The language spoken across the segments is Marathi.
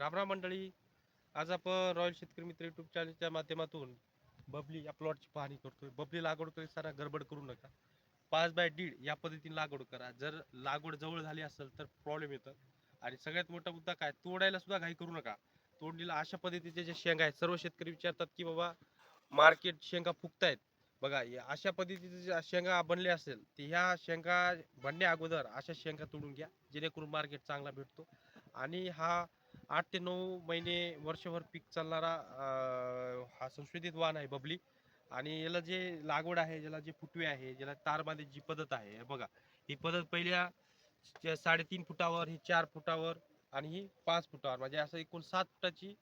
रामराम मंडळी. आज आपण रॉयल शेतकरी मित्र युट्यूब चॅनलच्या माध्यमातून बबली या प्लॉटची पाहणी करतोय. बबली लागवड करीत सारा गडबड करू नका. पाच बाय दीड या पद्धतीने लागवड करा. जर लागवड जवळ झाली असेल तर प्रॉब्लेम येतं. आणि सगळ्यात मोठा मुद्दा काय? तोडायला सुद्धा घाई करू नका. तोडणीला अशा पद्धतीचे जे शेंगा आहेत सर्व शेतकरी विचारतात की बाबा मार्केट शेंगा फुगतायत. बघा अशा पद्धतीचे जे शेंगा बनले असेल तर ह्या शेंगा बनण्या अगोदर अशा शेंगा तोडून घ्या. जेणेकरून मार्केट चांगला भेटतो. आणि हा आठ ते नऊ महिने वर्षभर पीक चालणारा अं, हा संशोधित वाण आहे बबली. आणि याला जे लागवड आहे ज्याला जे फुटवे आहे ज्याला तार बांधायची जी पद्धत आहे हे बघा. ही पद्धत पहिल्या साडेतीन फुटावर ही चार फुटावर आणि ही पाच फुटावर. म्हणजे असं एकूण सात फुटाची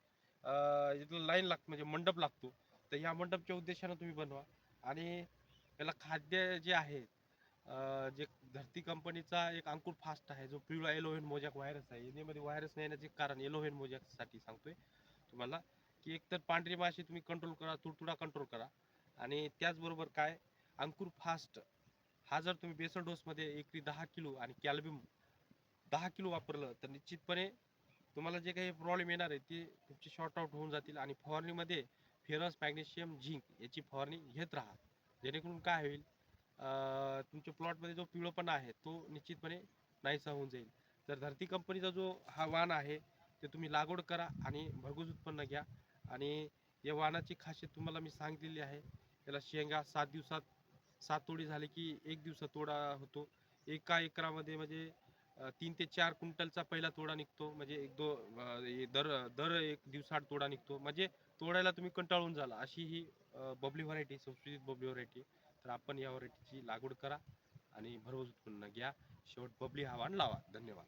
लाईन लाग म्हणजे मंडप लागतो. तर ह्या मंडपच्या उद्देशानं तुम्ही बनवा. आणि याला खाद्य जे आहे जे धरती कंपनीचा एक अंकुर फास्ट आहे जो पिवळा एलोव्हेन मोजॅक व्हायरस आहे यामध्ये व्हायरस नाही येण्याचे कारण एलोव्हेन मोजॅकसाठी सांगतोय तुम्हाला. की एकतर पांढरी माशी तुम्ही कंट्रोल करा तुडतुडा कंट्रोल करा. आणि त्याचबरोबर काय अंकुर फास्ट हा जर तुम्ही बेसल डोसमध्ये एकरी दहा किलो आणि कॅल्बिम दहा किलो वापरलं तर निश्चितपणे तुम्हाला जे काही प्रॉब्लेम येणार आहे ते तुमचे शॉर्ट आउट होऊन जातील आणि फवारणीमध्ये फेरस मॅग्नेशियम झिंक याची फवारणी घेत राहा. जेणेकरून काय होईल तुमच्या प्लॉटमध्ये जो पिवळपणा आहे तो निश्चितपणे नाहीसा होऊन जाईल. तर धरती कंपनीचा जो हा वाण आहे ते तुम्ही लागवड करा आणि भरघूस उत्पन्न घ्या. आणि या वाणाची खासियत तुम्हाला मी सांगितलेली आहे याला शेंगा सात दिवसात सात तोडी झाली की एक दिवसात तोडा होतो. एका एकरामध्ये म्हणजे तीन ते चार क्विंटलचा पहिला तोडा निघतो. म्हणजे एक दो दर दर एक दिवसात तोडा निघतो. म्हणजे तोडायला तुम्ही कंटाळून झाला अशी ही बबली व्हरायटी संस्कृतीत बबली व्हरायटी तर आपण या व्हरायटीची लागवड करा आणि भरघोस उत्पन्न घ्या. शेवट बबली हवान लावा. धन्यवाद.